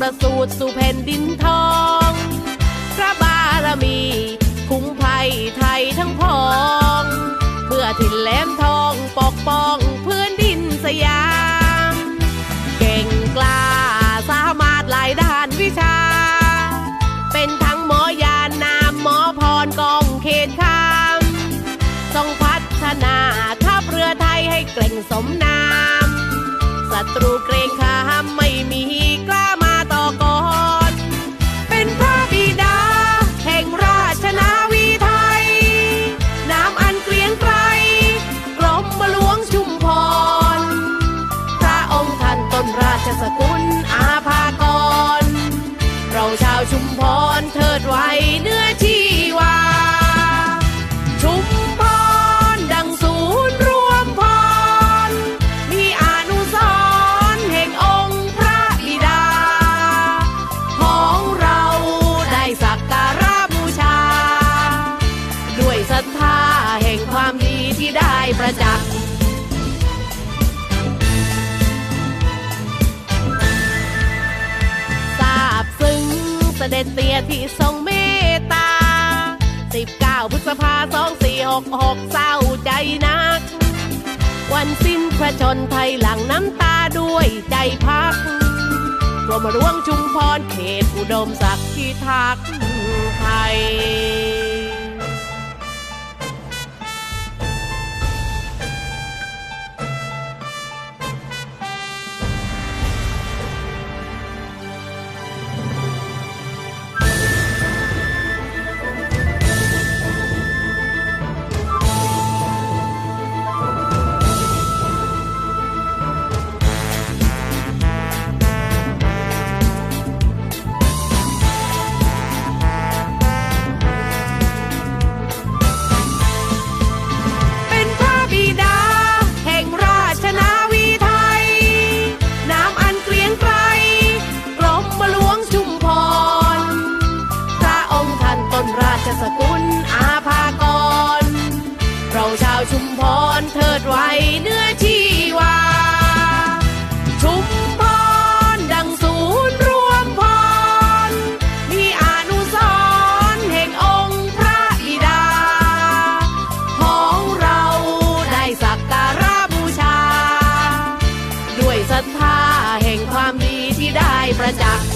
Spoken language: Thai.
ประสูติสู่แผ่นดินทอง พระบารมี คุ้มภัยไทยทั้งพอง เมื่อถิ่นแหลมทองปกป้องพื้นดินสยาม เก่งกล้าสามารถหลายด้านวิชา เป็นทั้งหมอยานนามหมอพรกองเขตคามทรงพัฒนาทัพเรือไทยให้เกร่งสมนามศัตรู สกุลอาภากร เราชาวชุมพรเทิดไว้เนื้อ ด็จเตียที่ทรงเมตตา 19 พฤษภา2466 เศร้าใจนัก วันสิ้นพระชนไทยหลังน้ำตาด้วยใจพักกรมหลวงชุมพรเขตอุดมศักดิ์ที่ทักไสกุลอาภากร เราชาวชุมพรเถิดไว้เนื้อชีวา ชุมพรดังศูนย์รวมพร มีอนุสรณ์แห่งองพระบิดา ของเราได้สักการบูชา ด้วยศรัทธาแห่งความดีที่ได้ประจักษ์